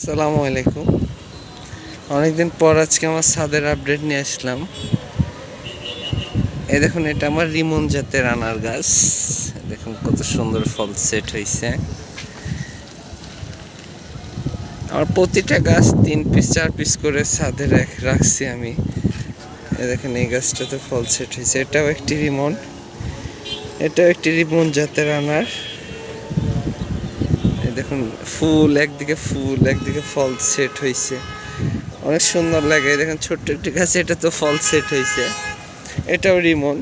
আসসালামু আলাইকুম। অনেকদিন পর আজকে আমার ছাদের আপডেট নিয়ে আসলাম। এই দেখুন, এটা আমার রিমন জাতের আনার গাছ। দেখুন কত সুন্দর ফল সেট হয়েছে আমার প্রতিটা গাছ তিন পিস চার পিস করে ছাদে রাখছি আমি। এই দেখুন, এই গাছটাতে ফল সেট হয়েছে এটাও একটি রিমন। এটাও একটি রিমন জাতের আনার। দেখুন, ফুল, একদিকে ফুল, একদিকে ফল সেট হয়েছে অনেক সুন্দর লাগে দেখুন ছোট্ট একটি গাছে, এটা তো ফল সেট হয়েছে এটাও রিমন,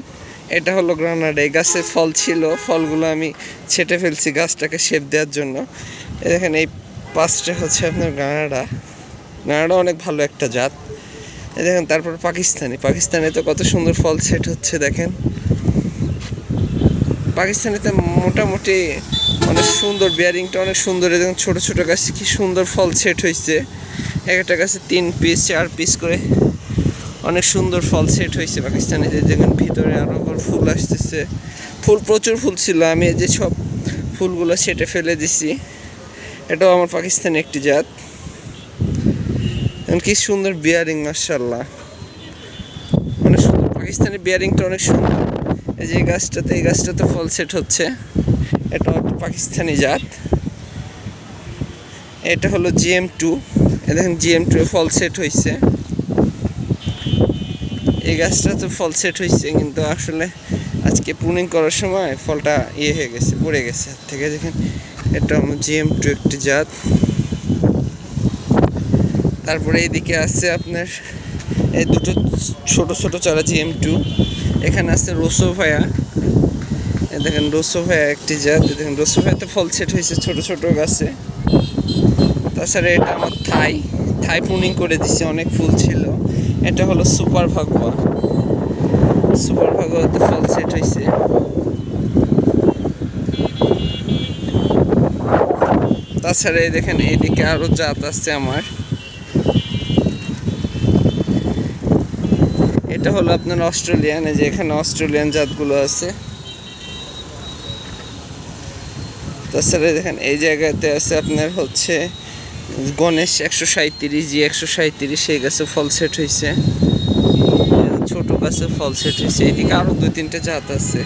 এটা হলো গ্রানাডা এই গাছে ফল ছিল, ফলগুলো আমি ছেটে ফেলছি গাছটাকে শেপ দেওয়ার জন্য। দেখেন, এই পাঁচটা হচ্ছে আপনার গ্রানাডা গ্রানাডা অনেক ভালো একটা জাত। দেখেন, তারপর পাকিস্তানি পাকিস্তানে তো কত সুন্দর ফল সেট হচ্ছে, দেখেন। পাকিস্তানিতে মোটামুটি অনেক সুন্দর বিয়ারিংটা অনেক সুন্দর। এবং ছোট ছোট গাছে কি সুন্দর ফল সেট হয়েছে এক একটা গাছে তিন পিস চার পিস করে অনেক সুন্দর ফল সেট হয়েছে পাকিস্তানিতে দেখুন ভিতরে আরও ফুল আসতেছে। ফুল প্রচুর ফুল ছিল। আমি যে সব ফুলগুলো সেটে ফেলে দিছি। এটাও আমার পাকিস্তানি একটি জাত। কি সুন্দর বিয়ারিং মার্শাল্লাহ অনেক সুন্দর। পাকিস্তানি বিয়ারিংটা অনেক সুন্দর। এই যে গাছটাতে, এই গাছটাতে ফল সেট হচ্ছে। এটা হচ্ছে পাকিস্তানি জাত। এটা হলো জিএম টু দেখেন জিএম টু ফল সেট হয়েছে এই গাছটা তো ফল সেট হয়েছে কিন্তু আসলে আজকে পুনিং করার সময় ফলটা ইয়ে হয়ে গেছে, পড়ে গেছে। থেকে দেখেন, এটা আমার জিএম টু একটি জাত। তারপরে এইদিকে আছে আপনার, এই দুটো ছোট ছোট চারা জিএম টু এখানে আছে রোসোভায়া এ দেখেন রোসোভায়া একটি জাত দেখেন রোসোভায়াতে ফল সেট হয়েছে ছোট ছোট গাছে। তাছাড়া এটা আমার থাই থাই পুনিং করে দিছে, অনেক ফুল ছিল। এটা হলো সুপার ভাগোয়া সুপার ভাগোয়াতে ফল সেট হয়েছে। তাছাড়া দেখেন এইদিকে আরও জাত আছে আমার। এটা হলো আপনার অস্ট্রেলিয়ান যে এখানে অস্ট্রেলিয়ান জাতগুলো আছে। তাছাড়া দেখেন, এই জায়গাতে আছে আপনার হচ্ছে গণেশ একশো সাঁত্রিশ জি একশো সাঁত্রিশ সেই গাছে ফল সেট হয়েছে ছোটো গাছে ফল সেট হয়েছে এদিকে আরও দু তিনটে জাত আছে।